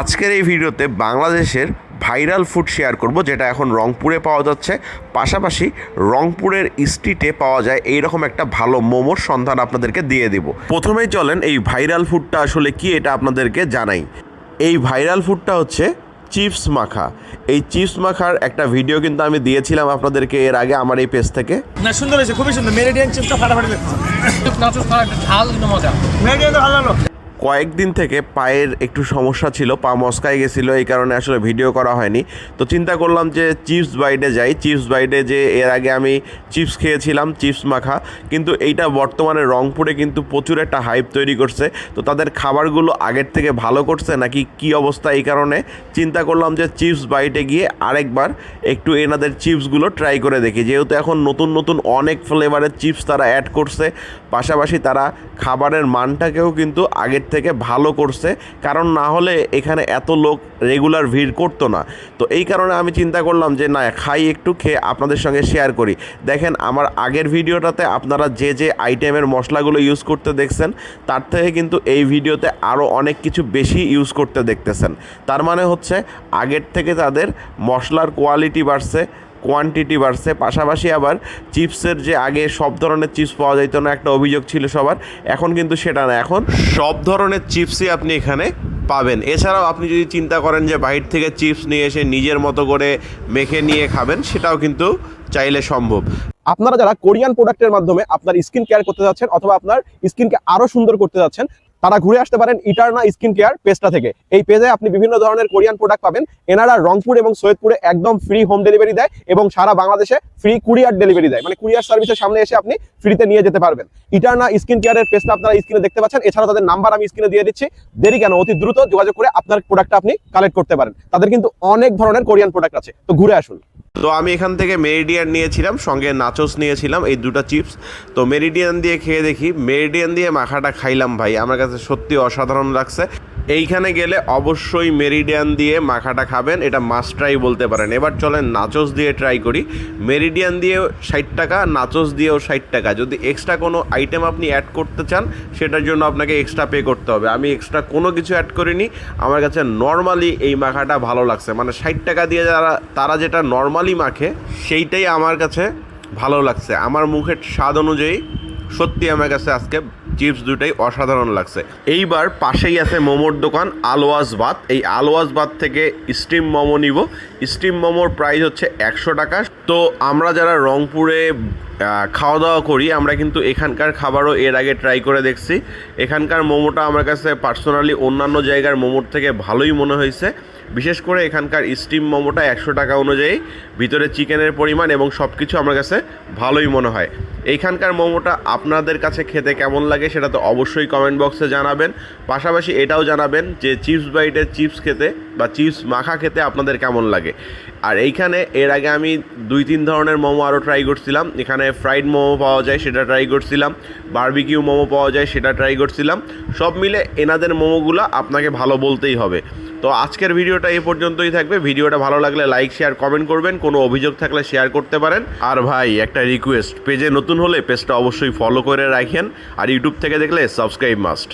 আজকের এই ভিডিওতে বাংলাদেশের ভাইরাল ফুড শেয়ার করব যেটা এখন রংপুরে পাওয়া যাচ্ছে। পাশাপাশি রংপুরের স্ট্রিটে পাওয়া যায় এইরকম একটা ভালো মোমোর সন্ধান আপনাদেরকে দিয়ে দেব। প্রথমেই চলেন এই ভাইরাল ফুডটা আসলে কি এটা আপনাদেরকে জানাই। এই ভাইরাল ফুডটা হচ্ছে চিপস মাখা। এই চিপস মাখার একটা ভিডিও কিন্তু আমি দিয়েছিলাম আপনাদেরকে এর আগে আমার এই পেজ থেকে। না সুন্দর হয়েছে খুবই সুন্দর। মেরিডিয়ান চিপসটা ফাটাফাটি লাগছে ঝাল কিন্তু মজা। মেরিডিয়ান তো ভালো লাগল কয়েকদিন থেকে পায়ের একটু সমস্যা ছিল, পা মস্কায় গেছিল, এই কারণে আসলে ভিডিও করা হয়নি। তো চিন্তা করলাম যে চিপস বাইটে যাই। চিপস বাইটে যে এর আগে আমি চিপস খেয়েছিলাম, চিপস মাখা। কিন্তু এইটা বর্তমানে রংপুরে কিন্তু প্রচুর একটা হাইপ তৈরি করছে। তো তাদের খাবারগুলো আগের থেকে ভালো করছে নাকি কি অবস্থা এই কারণে চিন্তা করলাম যে চিপস বাইটে গিয়ে আরেকবার একটু এনাদের চিপসগুলো ট্রাই করে দেখি। যেহেতু এখন নতুন নতুন অনেক ফ্লেভারের চিপস তারা অ্যাড করছে, পাশাপাশি তারা খাবারের মানটাকেও কিন্তু আগের থেকে ভালো করছে, কারণ না হলে এখানে এত লোক রেগুলার ভিড় করতো না। তো এই কারণে আমি চিন্তা করলাম যে, না, খাই একটু, খেয়ে আপনাদের সঙ্গে শেয়ার করি। দেখেন, আমার আগের ভিডিওটাতে আপনারা যে যে আইটেমের মশলাগুলো ইউজ করতে দেখছেন, তার থেকে কিন্তু এই ভিডিওতে আরও অনেক কিছু বেশি ইউজ করতে দেখতেছেন। তার মানে হচ্ছে, আগের থেকে তাদের মশলার কোয়ালিটি বাড়ছে কোয়ান্টিটি বাড়ছে। পাশাপাশি আবার চিপসের যে আগে সব ধরনের চিপস পাওয়া যেত না, একটা অভিযোগ ছিল সবার, এখন কিন্তু সেটা না। এখন সব ধরনের চিপসই আপনি এখানে পাবেন। এছাড়াও আপনি যদি চিন্তা করেন যে বাইর থেকে চিপস নিয়ে এসে নিজের মতো করে মেখে নিয়ে খাবেন, সেটাও কিন্তু চাইলে সম্ভব। আপনারা যারা কোরিয়ান প্রোডাক্টের মাধ্যমে আপনার স্কিন কেয়ার করতে যাচ্ছেন অথবা আপনার স্কিনকে আরও সুন্দর করতে যাচ্ছেন তারা ঘুরে আসতে পারেন ইটারনা স্কিন কেয়ার পেজটা থেকে। এই পেজে আপনি বিভিন্ন ধরনের কোরিয়ান প্রোডাক্ট পাবেন। এনারা রংপুর এবং সৈয়দপুরে একদম ফ্রি হোম ডেলিভারি দেয় এবং সারা বাংলাদেশে ফ্রি কুরিয়ার ডেলিভারি দেয়। মানে কুরিয়ার সার্ভিসের সামনে এসে আপনি ফ্রিতে নিয়ে যেতে পারবেন। ইটারনা স্কিন কেয়ারের পেজটা আপনারা স্ক্রিনে দেখতে পাচ্ছেন। এছাড়া তাদের নাম্বার আমি স্ক্রিনে দিয়ে দিচ্ছি। দেরি কেন? অতি দ্রুত যোগাযোগ করে আপনার প্রোডাক্টটা আপনি কালেক্ট করতে পারেন। তাদের কিন্তু অনেক ধরনের কোরিয়ান প্রোডাক্ট আছে। তো ঘুরে আসুন। তো আমি এখান থেকে মেরিডিয়ান নিয়েছিলাম, সঙ্গে নাচোস নিয়েছিলাম, এই দুটো চিপস তো মেরিডিয়ান দিয়ে খেয়ে দেখি। মেরিডিয়ান দিয়ে মাখাটা খাইলাম ভাই, আমার কাছে সত্যি অসাধারণ লাগছে। এইখানে গেলে অবশ্যই মেরিডিয়ান দিয়ে মাখাটা খাবেন, এটা মাস্ট ট্রাই বলতে পারেন। এবার চলেন নাচোস দিয়ে ট্রাই করি। মেরিডিয়ান দিয়েও ষাট টাকা নাচোস দিয়েও ষাট টাকা। যদি এক্সট্রা কোনো আইটেম আপনি অ্যাড করতে চান, সেটার জন্য আপনাকে এক্সট্রা পে করতে হবে। আমি এক্সট্রা কোনো কিছু অ্যাড করিনি। আমার কাছে নর্মালি এই মাখাটা ভালো লাগছে। মানে ষাট টাকা দিয়ে যারা, তারা যেটা নর্মালি মাখে, সেইটাই আমার কাছে ভালো লাগছে। আমার মুখের স্বাদ অনুযায়ী সত্যি আমার কাছে আজকে চিপস দুটাই অসাধারণ লাগছে। এইবার পাশেই আছে মোমোর দোকান আলোয়াজ বাত এই আলোয়াজ বাত থেকে স্টিম মোমো নিব। স্টিম মোমোর প্রাইস হচ্ছে একশো টাকা। তো আমরা যারা রংপুরে খাওয়া দাওয়া করি, আমরা কিন্তু এখানকার খাবারও এর আগে ট্রাই করে দেখছি। এখানকার মোমোটা আমার কাছে পার্সোনালি অন্যান্য জায়গার মোমোর থেকে ভালোই মনে হয়েছে। বিশেষ করে এখানকার স্টিম মোমোটা একশো টাকা অনুযায়ী, ভিতরে চিকেনের পরিমাণ এবং সব কিছু আমার কাছে ভালোই মনে হয়। এইখানকার মোমোটা আপনাদের কাছে খেতে কেমন লাগে সেটা তো অবশ্যই কমেন্ট বক্সে জানাবেন। পাশাপাশি এটাও জানাবেন যে চিপস বাইটের চিপস খেতে বা চিপস মাখা খেতে আপনাদের কেমন লাগে। আর এইখানে এর আগে আমি দুই তিন ধরনের মোমো আরও ট্রাই করছিলাম। এখানে ফ্রাইড মোমো পাওয়া যায় সেটা ট্রাই করছিলাম। বারবিকিউ মোমো পাওয়া যায় সেটা ট্রাই করছিলাম। সব মিলে এনাদের মোমোগুলো আপনাকে ভালো বলতেই হবে। তো আজকের ভিডিওটা এই পর্যন্তই থাকবে। ভিডিওটা ভালো লাগলে লাইক শেয়ার কমেন্ট করবেন। কোনো অভিযোগ থাকলে শেয়ার করতে পারেন। আর ভাই, একটা রিকোয়েস্ট পেজে নতুন হলে পেজটা অবশ্যই ফলো করে রাখেন। আর ইউটিউব থেকে দেখলে সাবস্ক্রাইব মাস্ট